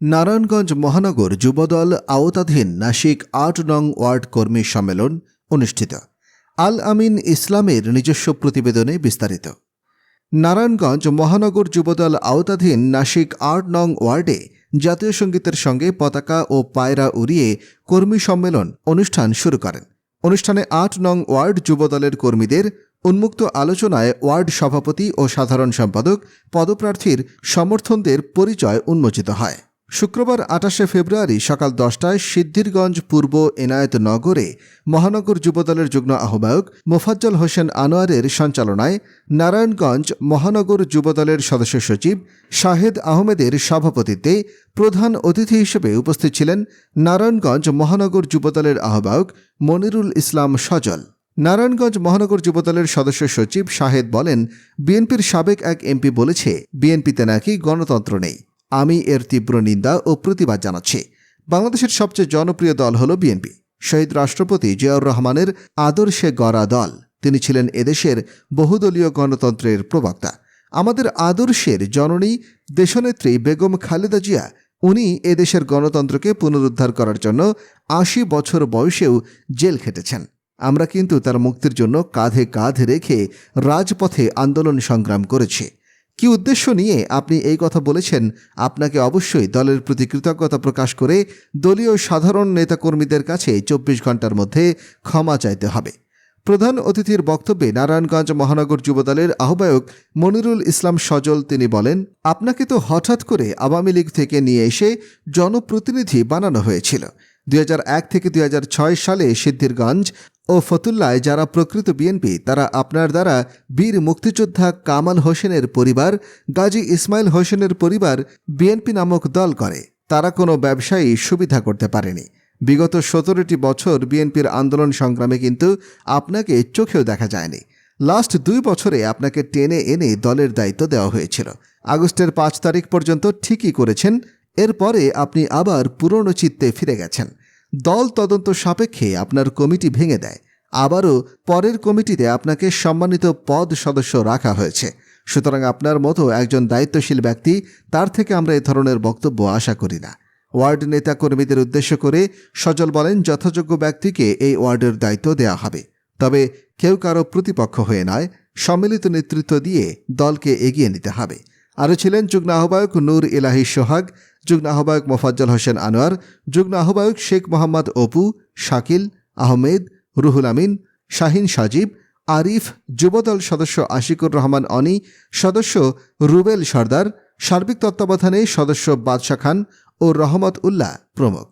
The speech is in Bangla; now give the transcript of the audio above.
নারায়ণগঞ্জ মহানগর যুবদল আওতাধীন নাসিক আট নং ওয়ার্ড কর্মী সম্মেলন অনুষ্ঠিত। আল আমিন ইসলামের নিজস্ব প্রতিবেদনে বিস্তারিত। নারায়ণগঞ্জ মহানগর যুবদল আওতাধীন নাসিক আট নং ওয়ার্ডে জাতীয় সঙ্গীতের সঙ্গে পতাকা ও পায়রা উড়িয়ে কর্মী সম্মেলন অনুষ্ঠান শুরু করেন। অনুষ্ঠানে আট নং ওয়ার্ড যুবদলের কর্মীদের উন্মুক্ত আলোচনায় ওয়ার্ড সভাপতি ও সাধারণ সম্পাদক, পদপ্রার্থীর সমর্থনদের পরিচয় উন্মোচিত হয়। শুক্রবার আঠাশে ফেব্রুয়ারি সকাল দশটায় সিদ্ধিরগঞ্জ পূর্ব এনায়েতনগরে মহানগর যুবদলের যুগ্ম আহ্বায়ক মোফাজ্জল হোসেন আনোয়ারের সঞ্চালনায় নারায়ণগঞ্জ মহানগর যুবদলের সদস্য সচিব শাহেদ আহমেদের সভাপতিত্বে প্রধান অতিথি হিসেবে উপস্থিত ছিলেন নারায়ণগঞ্জ মহানগর যুবদলের আহ্বায়ক মনিরুল ইসলাম সজল। নারায়ণগঞ্জ মহানগর যুবদলের সদস্য সচিব শাহেদ বলেন, বিএনপির সাবেক এক এমপি বলেছে, বিএনপিতে নাকি গণতন্ত্র নেই। আমি এর তীব্র নিন্দা ও প্রতিবাদ জানাচ্ছি। বাংলাদেশের সবচেয়ে জনপ্রিয় দল হল বিএনপি। শহীদ রাষ্ট্রপতি জিয়াউর রহমানের আদর্শে গড়া দল। তিনি ছিলেন এদেশের বহুদলীয় গণতন্ত্রের প্রবক্তা। আমাদের আদর্শের জননী, দেশনেত্রী বেগম খালেদা জিয়া, উনি এদেশের গণতন্ত্রকে পুনরুদ্ধার করার জন্য আশি বছর বয়সেও জেল খেটেছেন। আমরা কিন্তু তার মুক্তির জন্য কাঁধে কাঁধ রেখে রাজপথে আন্দোলন সংগ্রাম করেছি। কি উদ্দেশ্য নিয়ে আপনি এই কথা বলেছেন? আপনাকে অবশ্যই দলের প্রতি কৃতজ্ঞতা প্রকাশ করে দলীয় সাধারণ নেতাকর্মীদের কাছে চব্বিশ ঘণ্টার মধ্যে ক্ষমা চাইতে হবে। প্রধান অতিথির বক্তব্যে নারায়ণগঞ্জ মহানগর যুবদলের আহ্বায়ক মনিরুল ইসলাম সজল তিনি বলেন, আপনাকে তো হঠাৎ করে আওয়ামী লীগ থেকে নিয়ে এসে জনপ্রতিনিধি বানানো হয়েছিল। দুই হাজার এক থেকে দুই হাজার ছয় সালে সিদ্ধিরগঞ্জ ও ফতুল্লায় যারা প্রকৃত বিএনপি, তারা আপনার দ্বারা বীর মুক্তিযোদ্ধা কামাল হোসেনের পরিবার, গাজী ইসমাইল হোসেনের পরিবার বিএনপি নামক দল করে। তারা কোনো ব্যবসায়ী সুবিধা করতে পারেনি। বিগত সতেরোটি বছর বিএনপির আন্দোলন সংগ্রামে কিন্তু আপনাকে চোখেও দেখা যায়নি। লাস্ট দুই বছরে আপনাকে টেনে এনে দলের দায়িত্ব দেওয়া হয়েছিল। আগস্টের পাঁচ তারিখ পর্যন্ত ঠিকই করেছেন, এরপরে আপনি আবার পুরনো চিত্তে ফিরে গেছেন। দল তদন্ত সাপেক্ষে আপনার কমিটি ভেঙে দেয়। আবারও পরের কমিটিতে আপনাকে সম্মানিত পদ সদস্য রাখা হয়েছে। সুতরাং আপনার মতো একজন দায়িত্বশীল ব্যক্তি, তার থেকে আমরা এ ধরনের বক্তব্য আশা করি না। ওয়ার্ড নেতা কর্মীদের উদ্দেশ্য করে সজল বলেন, যথাযোগ্য ব্যক্তিকে এই ওয়ার্ডের দায়িত্ব দেওয়া হবে। তবে কেউ কারও প্রতিপক্ষ হয়ে নয়, সম্মিলিত নেতৃত্ব দিয়ে দলকে এগিয়ে নিতে হবে। আরও ছিলেন যুগ্ম আহ্বায়ক নূর ইলাহি সোহাগ যুগ্ম আহ্বায়ক মোফাজ্জল হোসেন আনোয়ার যুগ্ন আহ্বায়ক শেখ মোহাম্মদ অপু, শাকিল, আহমেদ, রুহুল আমিন, শাহিন সাজিব, আরিফ, যুবদল সদস্য আশিকুর রহমান অনি, সদস্য রুবেল সর্দার, সার্বিক তত্ত্বাবধানে সদস্য বাদশা খান ও রহমত উল্লাহ প্রমুখ।